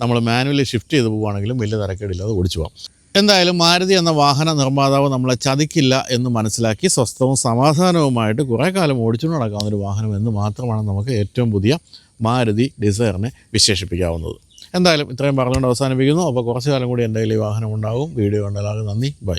നമ്മൾ മാനുവലി ഷിഫ്റ്റ് ചെയ്ത് പോവുകയാണെങ്കിലും വലിയ തരക്കേടില്ലാതെ ഓടിച്ചു പോകാം എന്തായാലും മാരുതി എന്ന വാഹന നിർമ്മാതാവ് നമ്മളെ ചതിക്കില്ല എന്ന് മനസ്സിലാക്കി സ്വസ്ഥവും സമാധാനവുമായിട്ട് കുറേ കാലം ഓടിച്ചുകൊണ്ട് നടക്കാവുന്ന ഒരു വാഹനം എന്ന് മാത്രമാണ് നമുക്ക് ഏറ്റവും പുതിയ മാരുതി ഡിസയറിനെ വിശേഷിപ്പിക്കാവുന്നത്. എന്തായാലും ഇത്രയും പറഞ്ഞുകൊണ്ട് അവസാനിപ്പിക്കുന്നു. അപ്പോൾ കുറച്ച് കാലം കൂടി എന്റെ കയ്യിൽ ഈ വാഹനം ഉണ്ടാകും വീഡിയോ കണ്ടാലും നന്ദി. ബൈ.